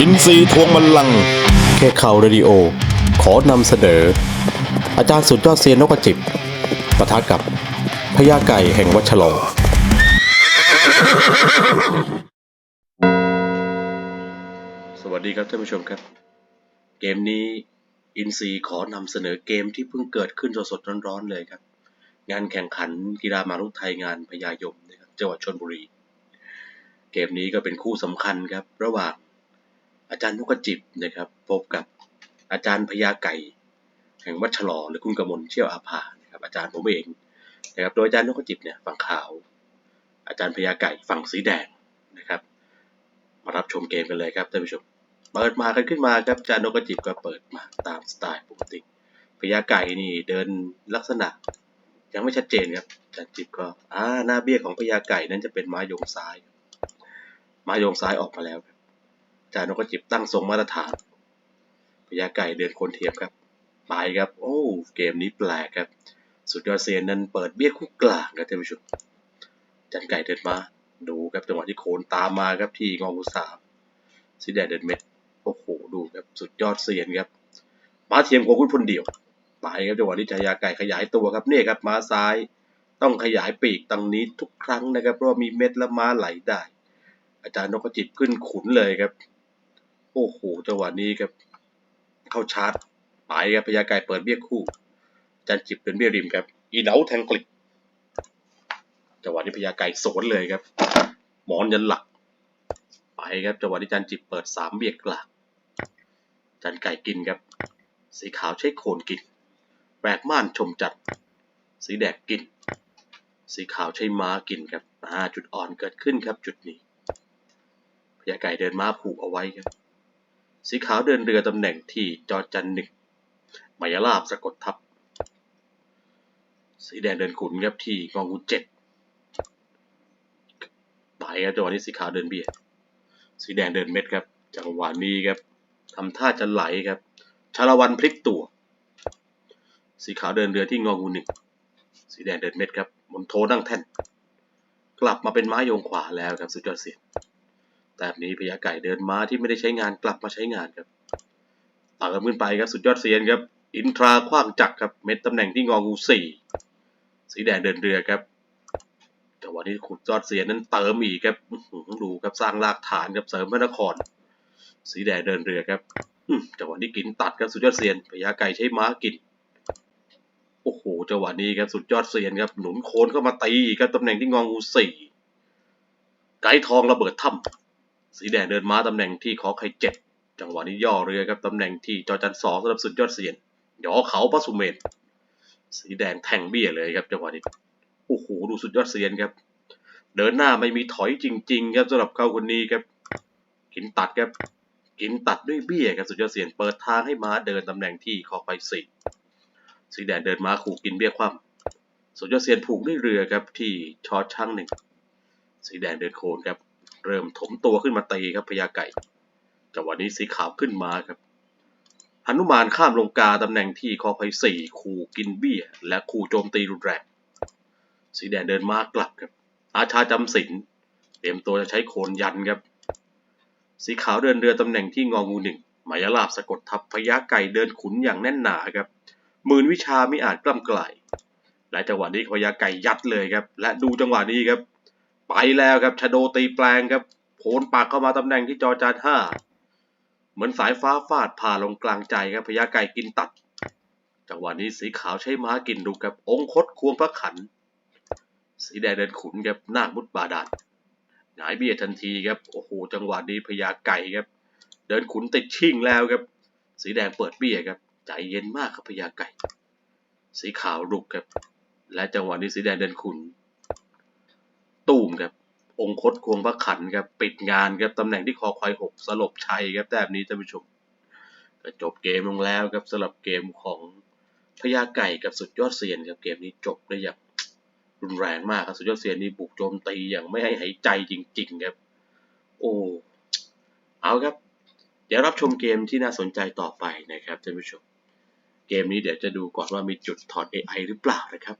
อินซีทวงบัลลังก์แค่ข่าวเรดิโอ ขอนำเสนอ อาจารย์สุดยอดเซียนนกกระจิบประทะกับพญาไก่แห่งวัชรองสวัสดีครับท่านผู้ชมครับ เกมนี้อินซีขอนำเสนอเกมที่เพิ่งเกิดขึ้นสดๆร้อนๆเลยครับ งานแข่งขันกีฬามารุกไทยงานพญายมนะครับจังหวัดชนบุรี เกมนี้ก็เป็นคู่สำคัญครับ ระหว่าง อาจารย์นกจิบนะครับพบกับอาจารย์พญาไก่ แห่งวัดฉลอหรือคุณกมลเชี่ยวอาภานะครับอาจารย์ผมเองนะครับโดยอาจารย์นกจิบเนี่ยฝั่งขาว อาจารย์พญาไก่ฝั่งสีแดงนะครับ มารับชมเกมกันเลยครับท่านผู้ชมเปิดมากันขึ้นมาครับอาจานนกจิบก็เปิดมาตามสไตล์ปกติพญาไก่นี่เดินลักษณะยังไม่ชัดเจนครับจานจิบก็อ่าหน้าเบี้ยของพญาไก่นั้นจะเป็นไม้โยงซ้ายไม้โยงซ้ายออกมาแล้วครับ จานนกกระจิบตั้งทรงมาตรฐานพญาไก่เดินโคนเทียมครับ ไปครับ โอ้เกมนี้แปลกครับ สุดยอดเซียนนั้นเปิดเบี้ยคู่กลางครับท่านผู้ชมจันไก่เดินมา ดูครับจังหวะที่โคนตามมาครับที่งองูสามสีแดงเดินเม็ดโอ้โหดูครับสุดยอดเซียนครับมาเทียมโคคุณพลเดียวไปครับจังหวะที่ชายาไก่ขยายตัวครับเนี่ยครับม้าซ้าย ต้องขยายปีกตังนี้ทุกครั้งนะครับเพราะว่ามีเม็ดและม้าไหลได้ อาจารย์นกจิบขึ้นขุนเลยครับ โอ้โหจังหวะนี้ครับเข้าชาร์จไปครับพญาไก่เปิดเบี้ยคู่จารย์จิบเป็นเบี้ยริมครับ อีเหนาแทงกลิกจังหวะนี้พญาไก่สวนเลยครับ หมอนยันหลัก ไปครับจังหวะที่จันจิบเปิดสามเบี้ยกลางจันไก่กินครับ สีขาวใช้โคนกินแบกม่านชมจัด สีแดงกิน สีขาวใช้ม้ากินครับอ่าจุดอ่อนเกิดขึ้นครับจุดนี้พญาไก่เดินม้าผูกเอาไว้ครับ สีขาวเดินเรือตำแหน่งที่จอจันหนึ่งมายาลาบสะกดทับ สีแดงเดินขุนครับที่งองูเจ็ดไปครับจังหวะนี้สีขาวเดินเบียดสีแดงเดินเม็ดครับ จังหวะนี้ครับทำท่าจะไหลครับ ชาละวันพลิกตัว สีขาวเดินเรือที่งองูหนึ่ง สีแดงเดินเม็ดครับมนโทนั่งแท่น กลับมาเป็นม้าโยงขวาแล้วครับสุดยอดเสียง แต่แบบนี้พญาไก่เดินม้าที่ไม่ได้ใช้งานกลับมาใช้งานครับต่างกันขึ้นไปครับสุดยอดเซียนครับ อินทราขว้างจักรครับเม็ดตำแหน่งที่งองูสี่สีแดงเดินเรือครับแต่วันนี้ขุดยอดเสียนนั้นเติมอีกครับดูครับสร้างรากฐานครับเสริมพระนคร สีแดงเดินเรือครับจังหวะนี้กินตัดครับสุดยอดเซียนพญาไก่ใช้ม้ากินโอ้โหจังหวะนี้ครับสุดยอดเซียนครับหนุนโคนเข้ามาตีครับตำแหน่งที่งองูสี่ไก่ทองระเบิดถ้ำ สีแดงเดินม้าตำแหน่งที่ขอไข่เจ็ดจังหวะนี้ย่อเรือครับตำแหน่งที่จอจันสองสำหรับสุดยอดเซียนยอเขาพระสุเมนสีแดงแทงเบี้ยเลยครับจังหวะนี้โอ้โหดูสุดยอดเซียนครับ เดินหน้าไม่มีถอยจริง ๆ ครับสำหรับเขาคนนี้ครับกินตัดครับกินตัดด้วยเบี้ยครับสุดยอดเซียนเปิดทางให้ม้าเดินตำแหน่งที่คอไปสี่สีแดงเดินม้าขู่กินเบี้ยคว่ำสุดยอดเซียนผูกด้วยเรือครับที่ชอช่างหนึ่งสีแดงเดินโคนครับ เริ่มถมตัวขึ้นมาตีครับพญาไก่จังหวะนี้สีขาวขึ้นมาครับหนุมานข้ามลงกาตำแหน่งที่คอไปสี่ขู่กินเบี้ย และขู่โจมตีรุนแรง สีแดงเดินมากลับครับ อาชาจำศีลเตรียมตัวจะใช้โคนยันครับ สีขาวเดินเรือตำแหน่งที่งองูหนึ่งหมายลาบสะกดทับพญาไก่เดินขุนอย่างแน่นหนาครับหมื่นวิชาไม่อาจกล้ำกลายและจังหวะนี้พญาไก่ยัดเลยครับ และดูจังหวะนี้ครับ ไปแล้วครับชโดตีแปลงครับโผนปากเข้ามาตำแหน่งที่จอจานห้าเหมือนสายฟ้าฟาดผ่าลงกลางใจครับพญาไก่กินตัด จังหวะนี้สีขาวใช้ม้ากินดูครับองคตควงพระขัน สีแดงเดินขุนครับนาคมุดบาดาลหงายเบี้ยทันทีครับโอ้โหจังหวะนี้พญาไก่ครับ เดินขุนติดชิงแล้วครับ สีแดงเปิดเบี้ยครับใจเย็นมากครับพญาไก่ สีขาวรุกครับ และจังหวะนี้สีแดงเดินขุน ตูมครับ องคตควงพระขันครับ ปิดงานครับตำแหน่งที่คอควายหกสลบชัยครับแบบนี้ท่านผู้ชมก็จบเกมลงแล้วครับสำหรับเกมของพญาไก่กับสุดยอดเซียนครับเกมนี้จบได้อย่างรุนแรงมากครับสุดยอดเซียนนี่บุกโจมตีอย่างไม่ให้หายใจจริง ๆ ครับ โอ้เอาครับ เดี๋ยวรับชมเกมที่น่าสนใจต่อไปนะครับท่านผู้ชม เกมนี้เดี๋ยวจะดูก่อนว่ามีจุดถอด AI หรือเปล่านะครับ